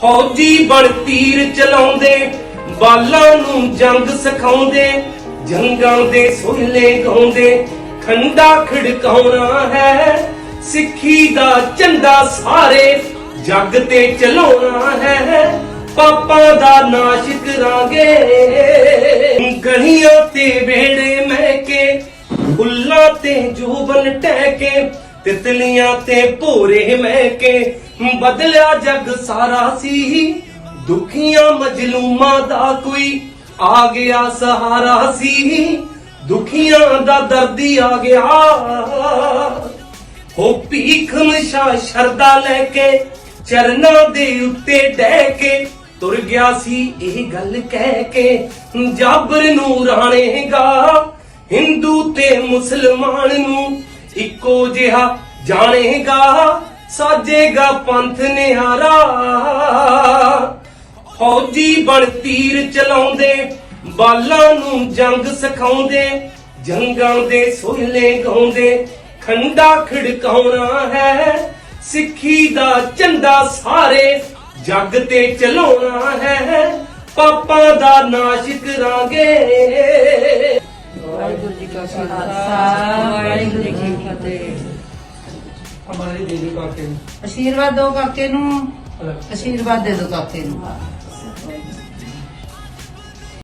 ਫੌਜੀ ਬਣ ਤੀਰ ਚਲਾਉਂਦੇ, ਬਾਲਾਂ ਨੂੰ ਜੰਗ ਸਿਖਾਉਂਦੇ, ਜੰਗਾਂ ਦੇ ਸੋਹਲੇ ਗਾਉਂਦੇ। ਖੰਡਾ ਖੜਕਾਉਣਾ ਹੈ, ਸਿੱਖੀ ਦਾ ਝੰਡਾ ਸਾਰੇ। ਜੱਗ ਤੇ ਚਲਾਉਣਾ ਹੈ, ਪਾਪਾਂ ਦਾ ਨਾਸ਼ ਕਰਾਂਗੇ। ਗਲੀਆਂ ਤੇ ਵੇੜੇ ਮਹਿਕੇ, ਫੁੱਲਾਂ ਤੇ ਜੂਬਨ ਟਹਿ ਕੇ ਤਿਤਲੀਆਂ ਤੇ ਭੋਰੇ ਮਹਿਕੇ ਬਦਲਿਆ ਜੱਗ ਸਾਰਾ ਸੀ। ਦੁਖੀਆਂ ਮਜਲੂਮਾਂ ਦਾ ਕੋਈ ਆ ਗਿਆ ਸਹਾਰਾ ਸੀ। ਦੁਖੀਆਂ ਦਾ ਦਰਦੀ ਆ ਗਿਆ। ਹੋ ਭੀਖ ਮਸ਼ਾ ਸ਼ਰਦਾ ਲੈ ਕੇ ਚਰਨਾਂ ਦੇ ਉੱਤੇ ਡਹਿ ਕੇ ਤੁਰ ਗਿਆ ਸੀ ਇਹ ਗੱਲ ਕਹਿ ਕੇ। ਜਾਬਰ ਨੂੰ ਰਾਣੇਗਾ ਹਿੰਦੂ ਤੇ ਮੁਸਲਮਾਨ ਨੂੰ ਇੱਕੋ ਜਿਹਾ ਜਾਣੇਗਾ, ਸਾਜੇਗਾ ਪੰਥ ਨਿਹਾਰਾ। ਫੌਜੀ ਬਣ ਤੀਰ ਚਲਾਉਂਦੇ, ਬਾਲਾਂ ਨੂੰ ਜੰਗ ਸਿਖਾਉਂਦੇ, ਜੰਗਾਂ ਦੇ ਸੋਹਲੇ ਗਾਉਂਦੇ। ਖੰਡਾ ਖੜਕਾਉਣਾ ਹੈ, ਸਿੱਖੀ ਦਾ ਝੰਡਾ ਸਾਰੇ ਜੱਗ ਤੇ ਚਲਾਉਣਾ ਹੈ। ਪਾਪਾਂ ਦਾ ਨਾਸ਼ ਕਰਾਂਗੇ। ਜੀ ਕਾ ਖਾਲਸਾ ਵਾਹਿਗੁਰੂ ਜੀ ਕੀ ਫਤਿਹ। ਹਮਾਰੇ ਦੇਵੀ ਕਾਕੇ ਆਸ਼ੀਰਵਾਦ ਦਿਓ ਕਾਕੇ ਨੂੰ ਆਸ਼ੀਰਵਾਦ ਦੇ ਦਿਓ ਕਾਕੇ ਨੂੰ।